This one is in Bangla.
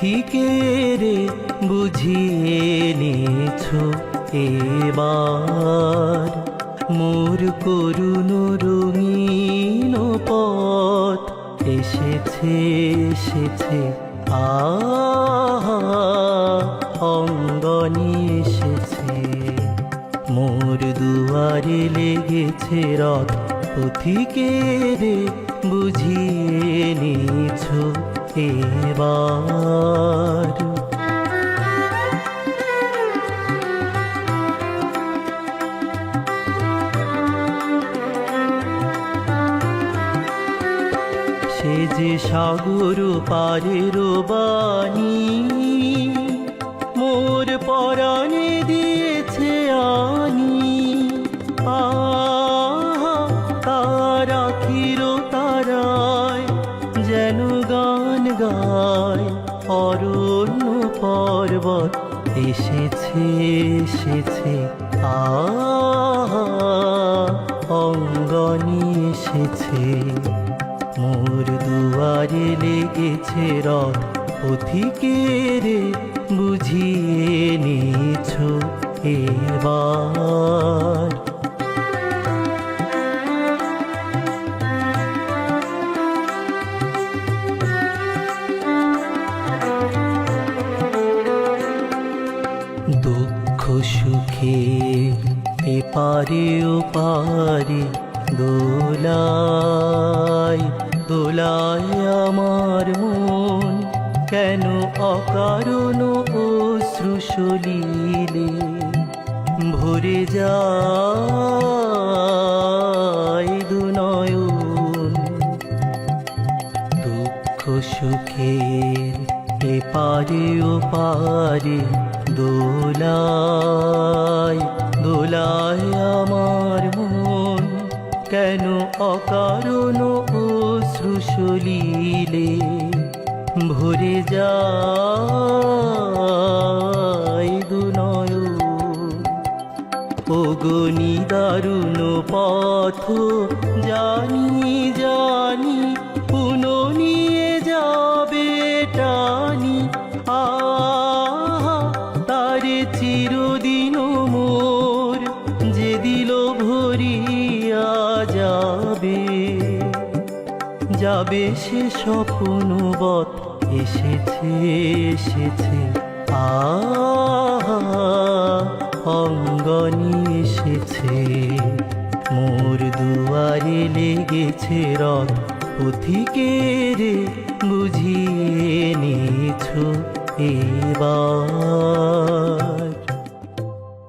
ফিকেরে বুঝিয়ে নিছো এবার। মোর করুন রঙিন পথ এসেছে এসেছে, আহা, অঙ্গনি এসেছে। মোর দুয়ারে লেগেছে রথ পথিকেরে এবার সে যে সাগর পারের বাণী গায় অরণ্য পর্বত এসেছে এসেছে অঙ্গনি এসেছে। মোর দুয়ারে লেগেছে রথ, পথিকের বুঝিয়ে নিছ এবার। দুঃখ সুখে এপারে ও পারে দোলায় দোলায় আমার মন। কেন অকারণ ও অশ্রুসলিলে ভরে যায় দুনয়ন? দুঃখ সুখের এপারে ও পারে দোলায় দোলায় আমার মন। কেন অকারণ অশ্রুসলিলে ভরে যায় দুনয়ন অগনি দারুণ পথ, জানি জানি যাবে সে স্বপ্নবৎ এসেছে এসেছে অঙ্গনি এসেছে। মোর দুয়ারে লেগেছে রথ। পথিকের বুঝিয়ে নিছ এবার।